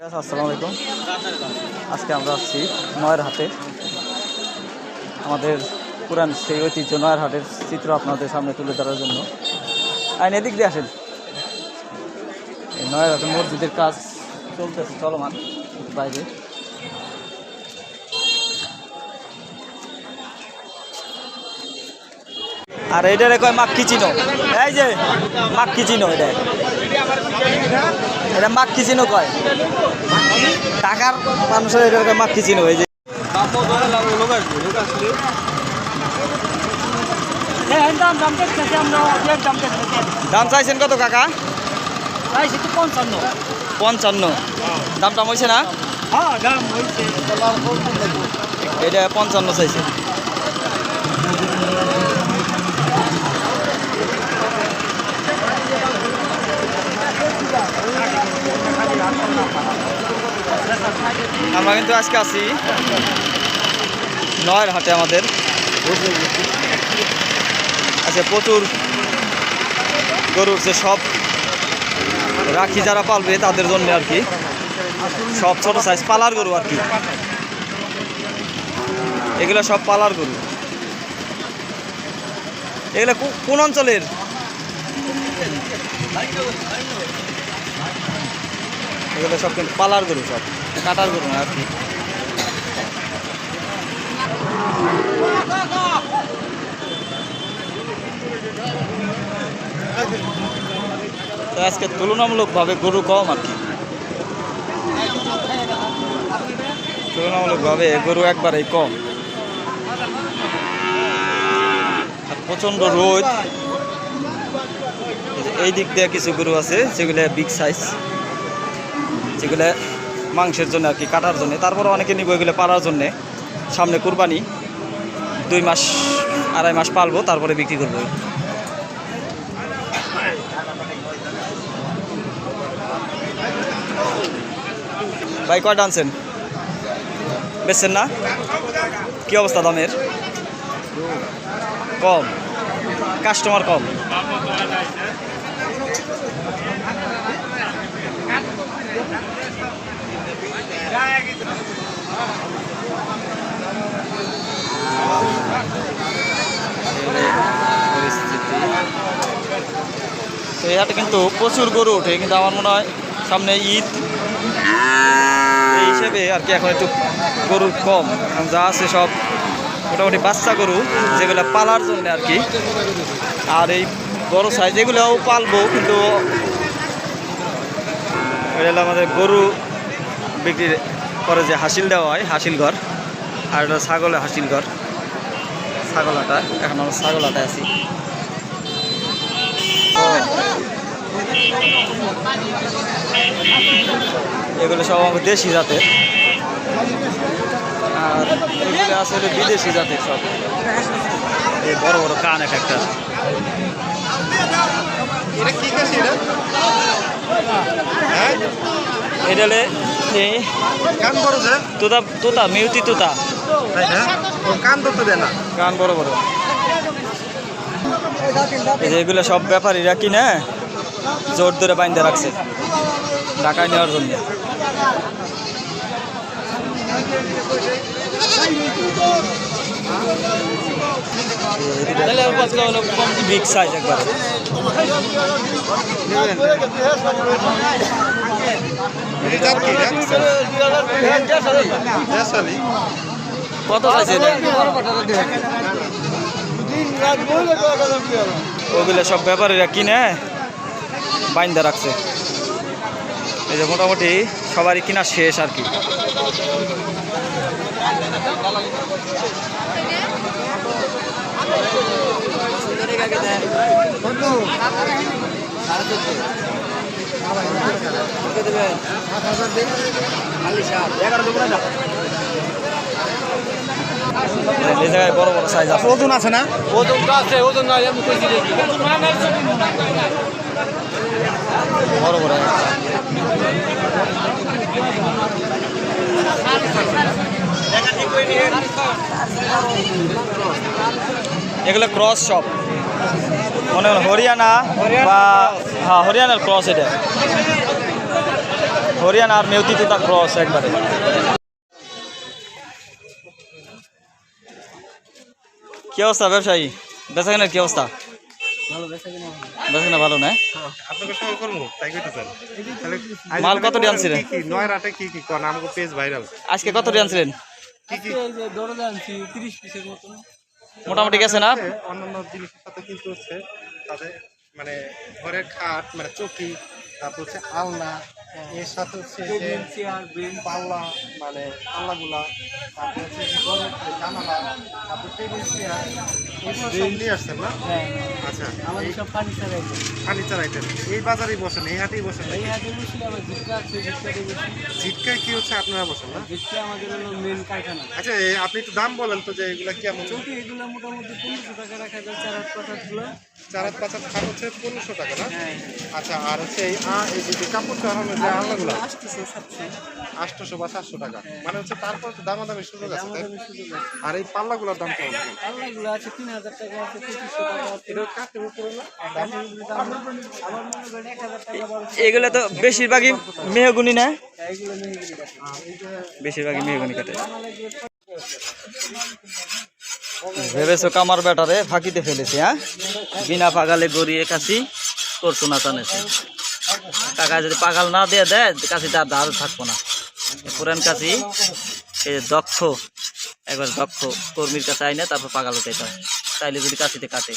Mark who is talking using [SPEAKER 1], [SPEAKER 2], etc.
[SPEAKER 1] আসসালামু আলাইকুম আজকে আমরা আসছি নয়ের হাটে। আমাদের পুরান সেই ঐতিহ্য নয়ের হাটের চিত্র আপনাদের সামনে তুলে ধরার জন্য। আইন এদিক দিয়ে আসেন। নয়ের হাটে মসজিদের কাজ চলতেছে, চলমান বাইরে। আর এটারে কয় মাক্কি চিনো? এই যে, মাক্কি চিনো এটা। এটা মাক্কি চিনো কয়। টাকার মানুষের এটার কয় মাক্কি চিনো এই যে।
[SPEAKER 2] হ্যাঁ দাম দাম দাম
[SPEAKER 1] দাম চাইছেন কত কাকা?
[SPEAKER 2] পঞ্চান্ন।
[SPEAKER 1] পঞ্চান্ন। দামটা হয়েছে না?
[SPEAKER 2] হ্যাঁ
[SPEAKER 1] এটা পঞ্চান্ন চাইছে। আমরা কিন্তু আজকে আছি নয়ের হাটে আমাদের। আচ্ছা প্রচুর গরুর যে সব রাখি যারা পালবে তাদের জন্য আর কি। সব ছোট সাইজ পালার গরু আর কি। এগুলো সব পালার গরু। এগুলো কোন অঞ্চলের? এগুলো সব কিন্তু পালার গরু সব। কাটার গরু আর কি। তো আজকে তুলনামূলকভাবে গরু কম আর কি। তুলনামূলকভাবে গরু একবারেই কম। প্রচণ্ড রোদ। এই দিক দিয়ে কিছু গরু আছে, যেগুলো বিগ সাইজ যেগুলো মাংসের জন্য আর কি কাটার জন্য। তারপরে অনেকে নিব এগুলো পাড়ার জন্যে। সামনে কুরবানি। দুই মাস, আড়াই মাস পালবো, তারপরে বিক্রি করব। ভাই, কয়টা আনছেন? বেচছেন না? কি অবস্থা দামের? কম। কাস্টমার কম। হাটে কিন্তু প্রচুর গরু ওঠে, কিন্তু আমার মনে হয় সামনে ঈদ। এই হিসেবে আর কি এখন একটু গরু কম যা আছে সব মোটামুটি বাচ্চা গরু, যেগুলো পালার জন্য আর কি। আর এই বড় সাইজ এগুলোও পালবো, কিন্তু আমাদের গরু বিক্রি করে যে হাসিল দেওয়া হয়, হাসিল ঘর, আর এটা ছাগলের হাসিল ঘর। ছাগল আটা এখন আমরা ছাগল আটায় আছি। এগুলো সব আমাদের দেশি জাতের। আর এগুলো আসলে বিদেশি জাতের সব। এই বড় বড় কান এক একটা।
[SPEAKER 3] এটা হ্যাঁ? কান বড়
[SPEAKER 1] তোতা তোতা মিউতি তোতা।
[SPEAKER 3] কান ধরতে দেয় না।
[SPEAKER 1] কান বড় বড়। এগুলো সব ব্যাপারীরা কিনে জোর ধরে বাইন্দে রাখছে ঢাকায় নেওয়ার জন্য। বিগ একবার। কত এটা ওগুলো সব ব্যাপারীরা কিনে বাইন্দা রাখছে। এই যে মোটামুটি সবারই কিনা শেষ আর কি। এই জায়গায় বড় বড় সাইজ আছে।
[SPEAKER 3] ওজন আছে না?
[SPEAKER 2] ওজনটা আছে ওজন নাই আমি কইছি দেখি
[SPEAKER 1] বড় বড় এগুলো ক্রস সব মনে হরিয়ানা বা হ্যাঁ হরিয়ানার ক্রস এটা। হরিয়ানা আর মেউতি তুতা ক্রস একবারে। কি অবস্থা ব্যবসায়ী? বেচা কেনার কি অবস্থা? বেচা ভালো। না?
[SPEAKER 3] আপনাকে সঙ্গে করব তাই কইতেছেন? তাহলে আজ
[SPEAKER 1] মাল কত দিয়ে আনছিলেন?
[SPEAKER 3] কি কি নয় রাতে কি কি কোন? আমাকে পেজ ভাইরাল।
[SPEAKER 1] আজকে কত আনছিলেন? মোটামুটি গেছে না?
[SPEAKER 3] অন্যান্য জিনিসের সাথে কিন্তু হচ্ছে তাদের মানে ঘরের খাট মানে চৌকি তারপর হচ্ছে আলনা এর সাথে হচ্ছে যে পাল্লা মানে পাল্লাগুলা তারপরে হচ্ছে জানালা তারপর টেবিল চেয়ার
[SPEAKER 2] হ্যাঁ।
[SPEAKER 3] আচ্ছা
[SPEAKER 2] আমাদের সব ফার্নিচার আছে
[SPEAKER 3] ফার্নিচার আইটেম। এই বাজারেই বসেন এই হাটেই বসেন
[SPEAKER 2] এই হাতে বসি আবার ঝিটকা আছে ঝিটকাতে বসি।
[SPEAKER 3] জিটকায় কি হচ্ছে আপনারা বসেন না?
[SPEAKER 2] ঝিটকা আমাদের হলো মেন কারখানা।
[SPEAKER 3] আচ্ছা আপনি একটু দাম বলেন তো যে এগুলা কেমন
[SPEAKER 2] এগুলো মোটামুটি পনেরোশো টাকা রাখা যায় চার
[SPEAKER 3] হাত পাঁচ হাত খাট হচ্ছে পনেরোশো টাকা না?
[SPEAKER 2] হ্যাঁ।
[SPEAKER 3] আচ্ছা আর হচ্ছে এই যে- কাপড় চড়ানোর যে আলনাগুলো?
[SPEAKER 2] আসতেছে সাতশো।
[SPEAKER 3] আটশোশো বা সাতশো টাকা। মানে হচ্ছে তারপর দামাদামি সুযোগ আছে আর এই পাল্লাগুলোর দাম কেমন?
[SPEAKER 2] আল্লাহগুলো আছে তিন হাজার টাকা আছে পঁচিশশো টাকা আছে।
[SPEAKER 3] কাঠের উপরে না?
[SPEAKER 2] দামের উপরে দাম। আবার মনে করেন এক হাজার টাকা
[SPEAKER 1] এগুলো তো বেশিরভাগই মেহগুনি না?
[SPEAKER 2] এগুলো
[SPEAKER 1] বেশিরভাগই মেহগুনি কাটে ভেবেছো কামার ব্যাটারে ফাঁকিতে ফেলেছে হ্যাঁ? বিনা পাগালে গড়িয়ে কাছি করছ না টানেছে। টাকা যদি পাগাল না দিয়ে দেয় কাছি তার দাঁড় থাকব না। পুরান কাছি এই দক্ষ একবার দক্ষ কর্মীর কাছে আইনে তারপর পাগাল উঠাইতে হয়। তাইলে যদি কাছিতে কাটে